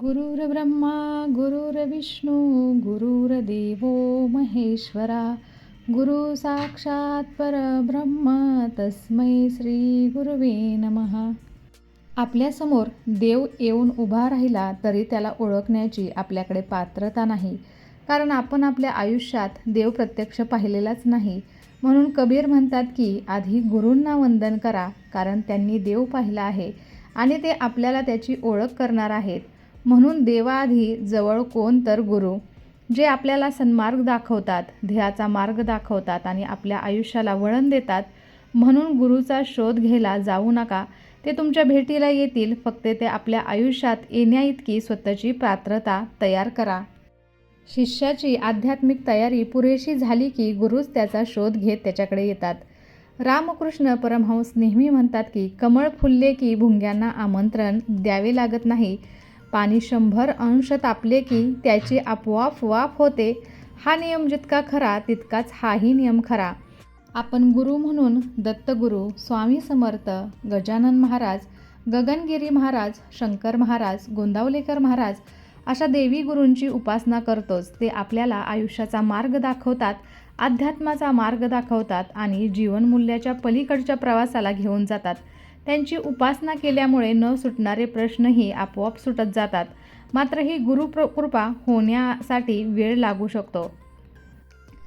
गुरुर्ब्रह्मा गुरुर्विष्णू गुरुर्देव महेश्वरा गुरु साक्षात परब्रह्म तस्मै श्री गुरुवे नमः. आपल्यासमोर देव येऊन उभा राहिला तरी त्याला ओळखण्याची आपल्याकडे पात्रता नाही. कारण आपण आपल्या आयुष्यात देव प्रत्यक्ष पाहिलेलाच नाही. म्हणून कबीर म्हणतात की आधी गुरूंना वंदन करा कारण त्यांनी देव पाहिला आहे आणि ते आपल्याला त्याची ओळख करणार आहेत. म्हणून देवाआधी जवळ कोण तर गुरु जे आपल्याला सन्मार्ग दाखवतात ध्येयाचा मार्ग दाखवतात आणि आपल्या आयुष्याला वळण देतात म्हणून गुरुचा शोध घ्यायला जाऊ नका. ते तुमच्या भेटीला येतील फक्त ते आपल्या आयुष्यात येण्याइतकी स्वतःची पात्रता तयार करा. शिष्याची आध्यात्मिक तयारी पुरेशी झाली की गुरुच त्याचा शोध घेत त्याच्याकडे येतात. रामकृष्ण परमहंस नेहमी म्हणतात की कमळ फुलले की भुंग्यांना आमंत्रण द्यावे लागत नाही. पाणी शंभर अंश तापले की त्याची आपोआप वाफ होते. हा नियम जितका खरा तितकाच हाही नियम खरा. आपण गुरु म्हणून दत्तगुरू स्वामी समर्थ गजानन महाराज गगनगिरी महाराज शंकर महाराज गोंदावलेकर महाराज अशा देवी गुरूंची उपासना करतोच. ते आपल्याला आयुष्याचा मार्ग दाखवतात अध्यात्माचा मार्ग दाखवतात आणि जीवनमूल्याच्या पलीकडच्या प्रवासाला घेऊन जातात. त्यांची उपासना केल्यामुळे न सुटणारे प्रश्नही आपोआप सुटत जातात. मात्र ही गुरुकृपा होण्यासाठी वेळ लागू शकतो.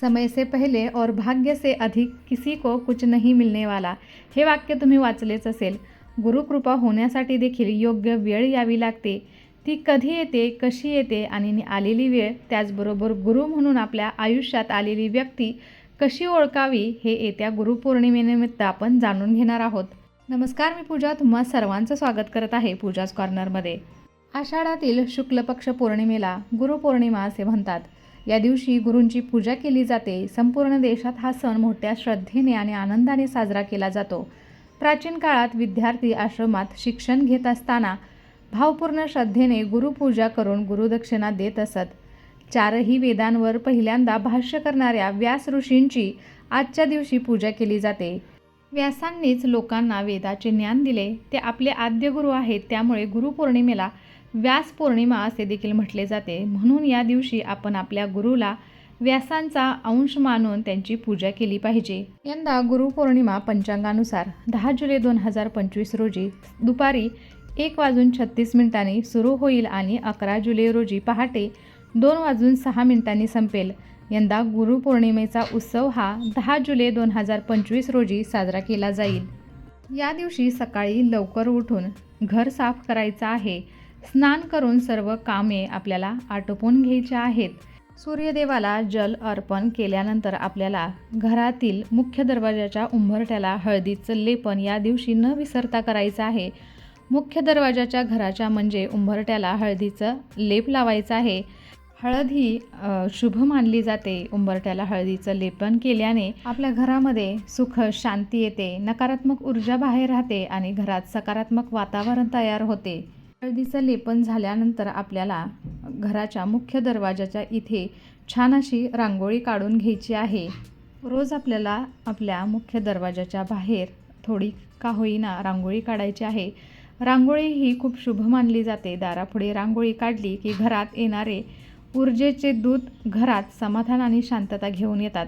समय से पहिले और भाग्य से अधिक किसी को कुछ नहीं मिलने वाला हे वाक्य तुम्ही वाचलेच असेल. गुरुकृपा होण्यासाठी देखील योग्य वेळ यावी लागते. ती कधी येते कशी येते आणि आलेली वेळ त्याचबरोबर गुरु म्हणून आपल्या आयुष्यात आलेली व्यक्ती कशी ओळखावी हे येत्या गुरुपौर्णिमेनिमित्त आपण जाणून घेणार आहोत. नमस्कार मी पूजा. तुम्हा सर्वांचं स्वागत करत आहे पूजाच कॉर्नरमध्ये आषाढातील शुक्ल पक्ष पौर्णिमेला गुरुपौर्णिमा असे म्हणतात. या दिवशी गुरूंची पूजा केली जाते. संपूर्ण देशात हा सण मोठ्या श्रद्धेने आणि आनंदाने साजरा केला जातो. प्राचीन काळात विद्यार्थी आश्रमात शिक्षण घेत असताना भावपूर्ण श्रद्धेने गुरुपूजा करून गुरुदक्षिणा देत असत. चारही वेदांवर पहिल्यांदा भाष्य करणाऱ्या व्यास ऋषींची आजच्या दिवशी पूजा केली जाते. व्यासांनीच लोकांना वेदाचे ज्ञान दिले. ते आपले आद्य गुरु आहेत त्यामुळे गुरुपौर्णिमेला व्यास पौर्णिमा असे देखील म्हटले जाते. म्हणून या दिवशी आपण आपल्या गुरुला व्यासांचा अंश मानून त्यांची पूजा केली पाहिजे. यंदा गुरुपौर्णिमा पंचांगानुसार दहा जुलै दोन हजार पंचवीस रोजी दुपारी एक वाजून छत्तीस मिनिटांनी सुरू होईल आणि अकरा जुलै रोजी पहाटे दोन वाजून सहा मिनिटांनी संपेल. यंदा गुरुपौर्णिमेचा उत्सव हा दहा जुलै दोन हजार पंचवीस रोजी साजरा केला जाईल. या दिवशी सकाळी लवकर उठून घर साफ करायचं आहे. स्नान करून सर्व कामे आपल्याला आटोपून घ्यायची आहेत. सूर्यदेवाला जल अर्पण केल्यानंतर आपल्याला घरातील मुख्य दरवाजाच्या उंबरट्याला हळदीचं लेपन या दिवशी न विसरता करायचं आहे. मुख्य दरवाजाच्या घराच्या म्हणजे उंबरट्याला हळदीचं लेप लावायचं आहे. हळद ही शुभ मानली जाते उंबरट्याला हळदीचं लेपन केल्याने. आपल्या घरामध्ये सुख शांती येते नकारात्मक ऊर्जा बाहेर राहते आणि घरात सकारात्मक वातावरण तयार होते. हळदीचं लेपन झाल्यानंतर आपल्याला घराच्या मुख्य दरवाजाच्या इथे छान अशी रांगोळी काढून घ्यायची आहे. रोज आपल्याला आपल्या मुख्य दरवाजाच्या बाहेर थोडी का होईना रांगोळी काढायची आहे. रांगोळी ही खूप शुभ मानली जाते. दारापुढे रांगोळी काढली की घरात येणारे ऊर्जेचे दूत घरात समाधान आणि शांतता घेऊन येतात.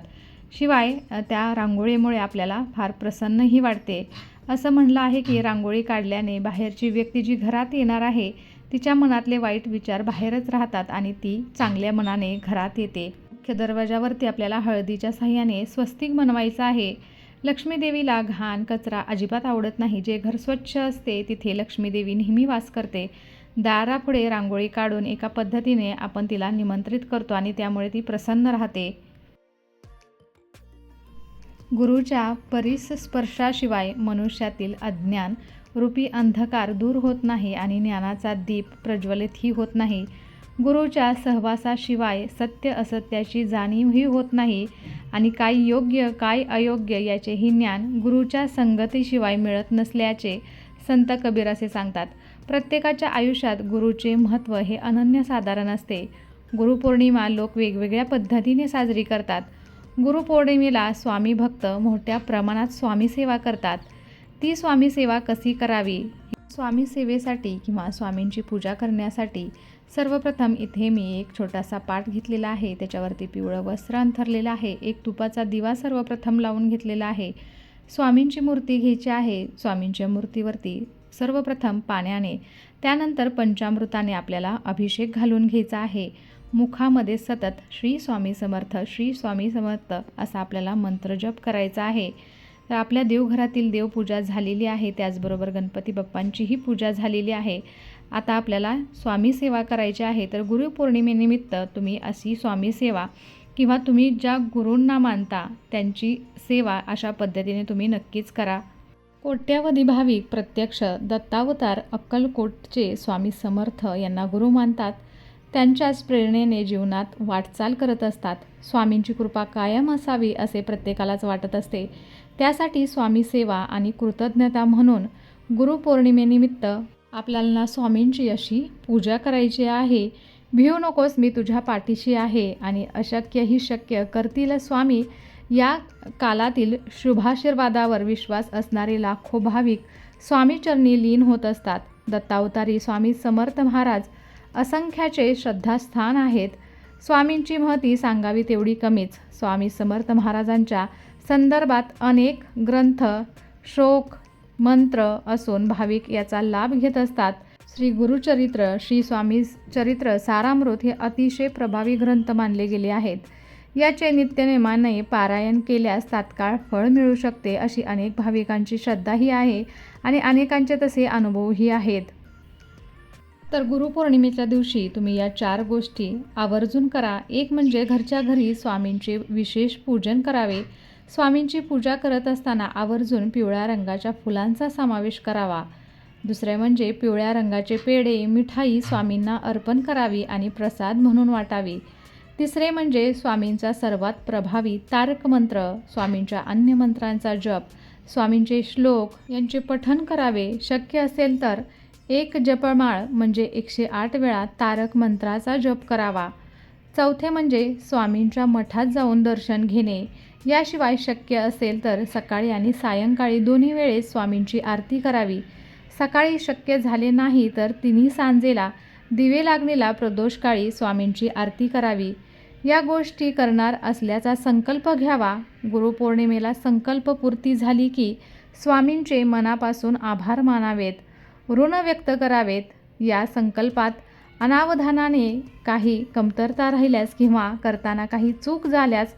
शिवाय त्या रांगोळीमुळे आपल्याला फार प्रसन्नही वाटते. असं म्हणलं आहे की रांगोळी काढल्याने बाहेरची व्यक्ती जी घरात येणार आहे तिच्या मनातले वाईट विचार बाहेरच राहतात आणि ती चांगल्या मनाने घरात येते. मुख्य दरवाजावरती आपल्याला हळदीच्या साह्याने स्वस्तिक बनवायचं आहे. लक्ष्मीदेवीला घाण कचरा अजिबात आवडत नाही. जे घर स्वच्छ असते तिथे लक्ष्मीदेवी नेहमी वास करते. दारापुढे रांगोळी काढून एका पद्धतीने आपण तिला निमंत्रित करतो आणि त्यामुळे ती प्रसन्न राहते. गुरुच्या परिसस्पर्शाशिवाय मनुष्यातील अज्ञान रूपी अंधकार दूर होत नाही आणि ज्ञानाचा दीप प्रज्वलितही होत नाही. गुरुच्या सहवासाशिवाय सत्य असत्याची जाणीवही होत नाही आणि काय योग्य काय अयोग्य याचेही ज्ञान गुरुच्या संगतीशिवाय मिळत नसल्याचे संत कबीर असे सांगतात प्रत्येकाच्या आयुष्यात गुरुचे महत्त्व हे अनन्यसाधारण असते. गुरुपौर्णिमा लोक वेगवेगळ्या पद्धतीने साजरी करतात. गुरुपौर्णिमेला स्वामी भक्त मोठ्या प्रमाणात स्वामी सेवा करतात. ती स्वामी सेवा कशी करावी? स्वामी सेवेसाठी किंवा स्वामींची पूजा करण्यासाठी सर्वप्रथम इथे मी एक छोटासा पाट घेतलेला आहे. त्याच्यावरती पिवळं वस्त्र अंथरलेलं आहे. एक तुपाचा दिवा सर्वप्रथम लावून घेतलेला आहे. स्वामींची मूर्ती घ्यायची आहे स्वामींच्या मूर्तीवरती सर्वप्रथम पाण्याने त्यानंतर पंचामृताने आपल्याला अभिषेक घालून घ्यायचा आहे. मुखामध्ये सतत श्री स्वामी समर्थ श्री स्वामी समर्थ असा आपल्याला मंत्र जप करायचा आहे. तर आपल्या देवघरातील देवपूजा झालेली आहे त्याचबरोबर गणपती बाप्पांचीही पूजा झालेली आहे. आता आपल्याला स्वामी सेवा करायची आहे तर गुरुपौर्णिमेनिमित्त तुम्ही अशी स्वामी सेवा किंवा तुम्ही ज्या गुरूंना मानता त्यांची सेवा अशा पद्धतीने तुम्ही नक्कीच करा. कोट्यावधी भाविक प्रत्यक्ष दत्तावतार अक्कलकोटचे स्वामी समर्थ यांना गुरु मानतात. त्यांच्याच प्रेरणेने जीवनात वाटचाल करत असतात. स्वामींची कृपा कायम असावी असे प्रत्येकालाच वाटत असते. त्यासाठी स्वामी सेवा आणि कृतज्ञता म्हणून गुरुपौर्णिमेनिमित्त आपल्याला स्वामींची अशी पूजा करायची आहे. भिवू नकोस मी तुझ्या पाठीशी आहे आणि अशक्य ही शक्य करतील स्वामी. या कालातील शुभाशीर्वादावर विश्वास असणारे लाखो भाविक स्वामीचरणी लीन होत असतात. दत्तावतारी स्वामी समर्थ महाराज असंख्याचे श्रद्धास्थान आहेत. स्वामींची महती सांगावी तेवढी कमीच. स्वामी समर्थ महाराजांच्या संदर्भात अनेक ग्रंथ श्लोक मंत्र असून भाविक याचा लाभ घेत असतात. श्री गुरुचरित्र श्री स्वामी चरित्र सारामृत हे अतिशय प्रभावी ग्रंथ मानले गेले आहेत. याचे नित्यनेमाने पारायण केल्यास तात्काळ फळ मिळू शकते अशी अनेक भाविकांची श्रद्धाही आहे आणि अनेकांचे तसे अनुभवही आहेत. तर गुरुपौर्णिमेच्या दिवशी तुम्ही या चार गोष्टी आवर्जून करा. एक म्हणजे घरच्या घरी स्वामींचे विशेष पूजन करावे. स्वामींची पूजा करत असताना आवर्जून पिवळ्या रंगाच्या फुलांचा समावेश करावा. दुसरे म्हणजे पिवळ्या रंगाचे पेढे मिठाई स्वामींना अर्पण करावी आणि प्रसाद म्हणून वाटावी. तिसरे म्हणजे स्वामींचा सर्वात प्रभावी तारक मंत्र स्वामींच्या अन्य मंत्रांचा जप स्वामींचे श्लोक यांचे पठन करावे. शक्य असेल तर एक जपमाळ म्हणजे एकशे आठ वेळा तारक मंत्राचा जप करावा. चौथे म्हणजे स्वामींच्या मठात जाऊन दर्शन घेणे. याशिवाय शक्य असेल तर सकाळी आणि सायंकाळी दोन्ही वेळेस स्वामींची आरती करावी. सकाळी शक्य झाले नाही तर तिन्ही सांजेला दिवे लागणीला प्रदोषकाळी स्वामींची आरती करावी. या गोष्टी करणार असल्याचा संकल्प घ्यावा. गुरुपौर्णिमेला संकल्पपूर्ती झाली की स्वामींचे मनापासून आभार मानावेत ऋण व्यक्त करावेत. या संकल्पात अनावधानाने काही कमतरता राहिल्यास किंवा करताना काही चूक झाल्यास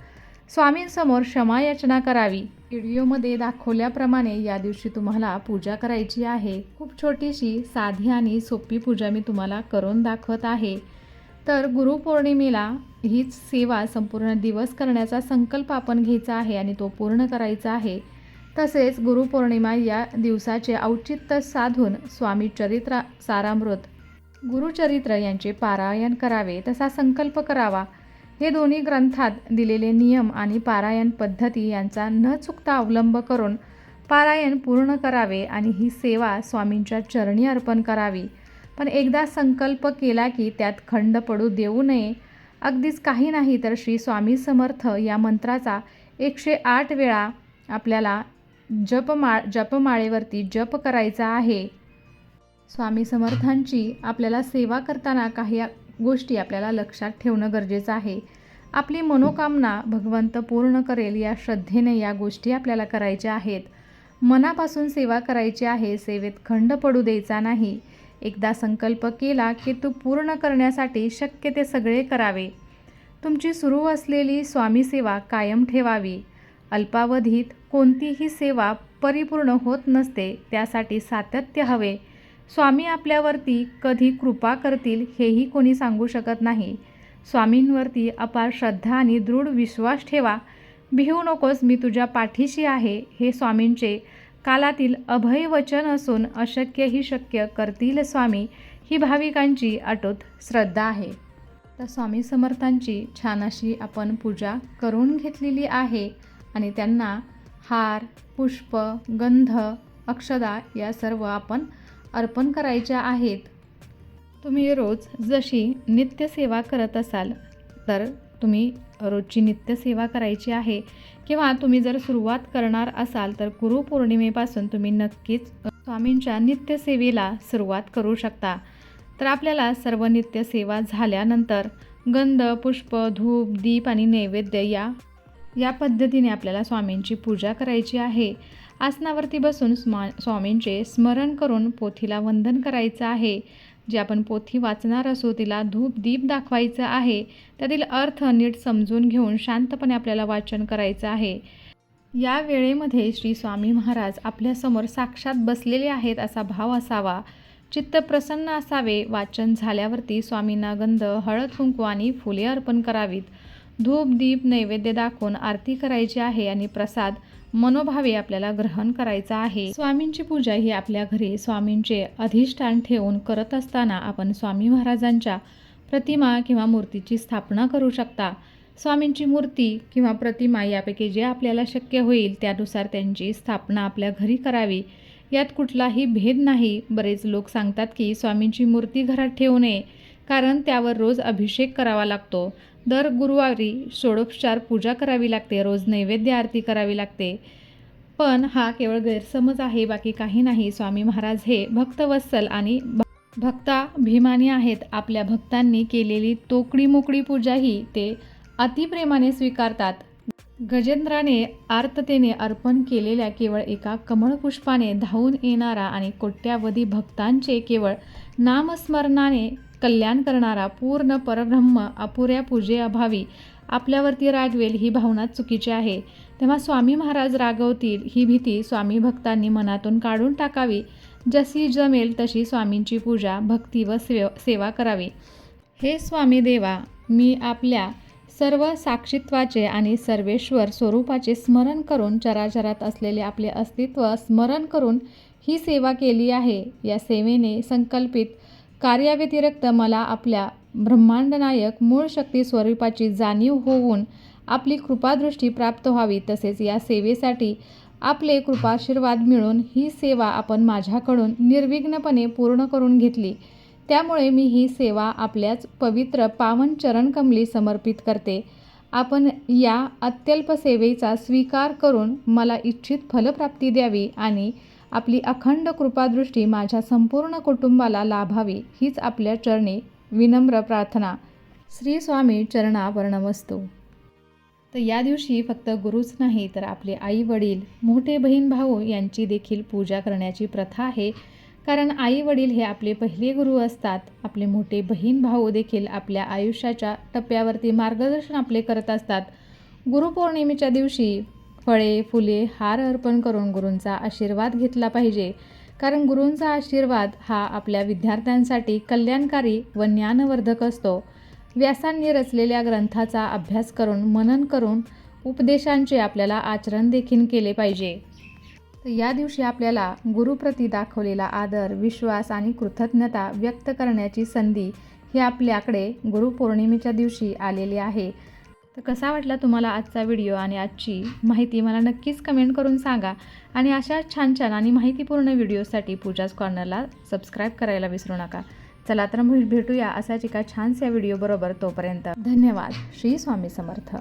स्वामींसमोर क्षमायाचना करावी. व्हिडिओमध्ये दाखवल्याप्रमाणे या दिवशी तुम्हाला पूजा करायची आहे. खूप छोटीशी साधी आणि सोपी पूजा मी तुम्हाला करून दाखवत आहे. तर गुरुपौर्णिमेला हीच सेवा संपूर्ण दिवस करण्याचा संकल्प आपण घ्यायचा आहे आणि तो पूर्ण करायचा आहे. तसेच गुरुपौर्णिमा या दिवसाचे औचित्य साधून स्वामी चरित्र सारामृत गुरुचरित्र यांचे पारायण करावे तसा संकल्प करावा. हे दोन्ही ग्रंथात दिलेले नियम आणि पारायण पद्धती यांचा न चुकता अवलंब करून पारायण पूर्ण करावे आणि ही सेवा स्वामींच्या चरणी अर्पण करावी. पण एकदा संकल्प केला की त्यात खंड पडू देऊ नये. अगदीच काही नाही तर श्री स्वामी समर्थ या मंत्राचा एकशे आठ वेळा आपल्याला जपमाळ जपमाळेवरती जप करायचा आहे. स्वामी समर्थांची आपल्याला सेवा करताना काही गोष्टी आपल्याला लक्षात ठेवणं गरजेचं आहे. आपली मनोकामना भगवंत पूर्ण करेल या श्रद्धेने या गोष्टी आपल्याला करायच्या आहेत. मनापासून सेवा करायची आहे सेवेत खंड पडू द्यायचा नाही. एकदा संकल्प केला की तू पूर्ण करण्यासाठी शक्य ते सगळे करावे. तुमची सुरू असलेली स्वामी सेवा कायम ठेवावी. अल्पावधीत कोणतीही सेवा परिपूर्ण होत नसते त्यासाठी सातत्य हवे. स्वामी आपल्यावरती कधी कृपा करतील हेही कोणी सांगू शकत नाही. स्वामींवरती अपार श्रद्धा आणि दृढ विश्वास ठेवा. भिवू नकोस मी तुझ्या पाठीशी आहे हे स्वामींचे कालातील अभय वचन असून अशक्य ही शक्य करतील स्वामी ही भाविकांची अटूट श्रद्धा आहे. तर स्वामी समर्थांची छान अशी आपण पूजा करून घेतलेली आहे आणि त्यांना हार पुष्प गंध अक्षदा या सर्व आपण अर्पण करायच्या आहेत. तुम्ही रोज जशी नित्यसेवा करत असाल तर तुम्ही रोजची नित्यसेवा करायची आहे. किंवा तुम्ही जर सुरुवात करणार असाल तर गुरुपौर्णिमेपासून तुम्ही नक्कीच स्वामींच्या नित्यसेवेला सुरुवात करू शकता. तर आपल्याला सर्व नित्यसेवा झाल्यानंतर गंध पुष्प धूप दीप आणि नैवेद्य या या पद्धतीने आपल्याला स्वामींची पूजा करायची आहे. आसनावरती बसून स्मा स्वामींचे स्मरण करून पोथीला वंदन करायचं आहे. जे आपण पोथी वाचणार असू तिला धूप दीप दाखवायचं आहे त्यातील अर्थ नीट समजून घेऊन शांतपणे आपल्याला वाचन करायचं आहे. या वेळेमध्ये श्री स्वामी महाराज आपल्यासमोर साक्षात बसलेले आहेत असा भाव असावा. चित्त प्रसन्न असावे वाचन झाल्यावरती स्वामींना गंध हळद कुंकू आणि फुले अर्पण करावीत. धूप दीप नैवेद्य दाखवून आरती करायची आहे आणि प्रसाद मनोभावे आपल्याला ग्रहण करायचा आहे. स्वामींची पूजा ही आपल्या घरी स्वामींचे अधिष्ठान ठेवून करत असताना आपण स्वामी महाराजांच्या प्रतिमा किंवा मूर्तीची स्थापना करू शकता. स्वामींची मूर्ती किंवा प्रतिमा यापैकी जे आपल्याला शक्य होईल त्यानुसार त्यांची स्थापना आपल्या घरी करावी. यात कुठलाही भेद नाही. बरेच लोक सांगतात की स्वामींची मूर्ती घरात ठेवू नये कारण त्यावर रोज अभिषेक करावा लागतो. दर गुरुवारी षोडोपचार पूजा करावी लागते रोज नैवेद्य आरती करावी लागते. पण हा केवळ गैरसमज आहे बाकी काही नाही. स्वामी महाराज हे भक्तवत्सल आणि भ- भक्ताभिमानी आहेत. आपल्या भक्तांनी केलेली तोकडी मोकळी पूजाही ते अतिप्रेमाने स्वीकारतात. गजेंद्राने आर्ततेने अर्पण केलेल्या केवळ एका कमळपुष्पाने धावून येणारा आणि कोट्यावधी भक्तांचे केवळ नामस्मरणाने कल्याण करणारा पूर्ण परब्रह्म अपुऱ्या पूजेअभावी आपल्यावरती रागवेल ही भावना चुकीची आहे. तेव्हा स्वामी महाराज रागवतील ही भीती स्वामी भक्तांनी मनातून काढून टाकावी. जशी जमेल तशी स्वामींची पूजा भक्ती व सेव सेवा करावी. हे स्वामी देवा मी आपल्या सर्व साक्षित्वाचे आणि सर्वेश्वर स्वरूपाचे स्मरण करून चराचरात असलेले आपले अस्तित्व स्मरण करून ही सेवा केली आहे. या सेवेने संकल्पित कार्याव्यतिरिक्त मला आपल्या ब्रह्मांडनायक मूळ शक्ती स्वरूपाची जाणीव होऊन आपली कृपादृष्टी प्राप्त व्हावी तसेच या सेवेसाठी आपले कृपाशीर्वाद मिळून ही सेवा आपण माझ्याकडून निर्विघ्नपणे पूर्ण करून घेतली. त्यामुळे मी ही सेवा आपल्याच पवित्र पावन चरणकमली समर्पित करते. आपण या अत्यल्प सेवेचा स्वीकार करून मला इच्छित फलप्राप्ती द्यावी आणि आपली अखंड कृपादृष्टी माझ्या संपूर्ण कुटुंबाला लाभावी हीच आपल्या चरणी विनम्र प्रार्थना. श्री स्वामी चरणावरणवस्तू तर या दिवशी फक्त गुरुच नाही तर आपले आई वडील मोठे बहीण भाऊ यांची देखील पूजा करण्याची प्रथा आहे. कारण आई वडील हे आपले पहिले गुरु असतात. आपले मोठे बहीण भाऊ देखील आपल्या आयुष्याच्या टप्प्यावरती मार्गदर्शन आपले करत असतात. गुरुपौर्णिमेच्या दिवशी फळे फुले हार अर्पण करून गुरूंचा आशीर्वाद घेतला पाहिजे. कारण गुरूंचा आशीर्वाद हा आपल्या विद्यार्थ्यांसाठी कल्याणकारी व ज्ञानवर्धक असतो. व्यासांनी रचलेल्या ग्रंथाचा अभ्यास करून मनन करून उपदेशांचे आपल्याला आचरण देखील केले पाहिजे. तर या दिवशी आपल्याला गुरुप्रती दाखवलेला आदर विश्वास आणि कृतज्ञता व्यक्त करण्याची संधी ही आपल्याकडे गुरुपौर्णिमेच्या दिवशी आलेली आहे. तर कसा वाटला तुम्हाला आजचा व्हिडिओ आणि आजची माहिती मला नक्कीच कमेंट करून सांगा. आणि अशा छान छान आणि माहितीपूर्ण व्हिडिओसाठी पूजाज कॉर्नरला सबस्क्राईब करायला विसरू नका. चला तर मग भेटूया असाच एका छानशा व्हिडिओबरोबर तोपर्यंत. धन्यवाद. श्री स्वामी समर्थ.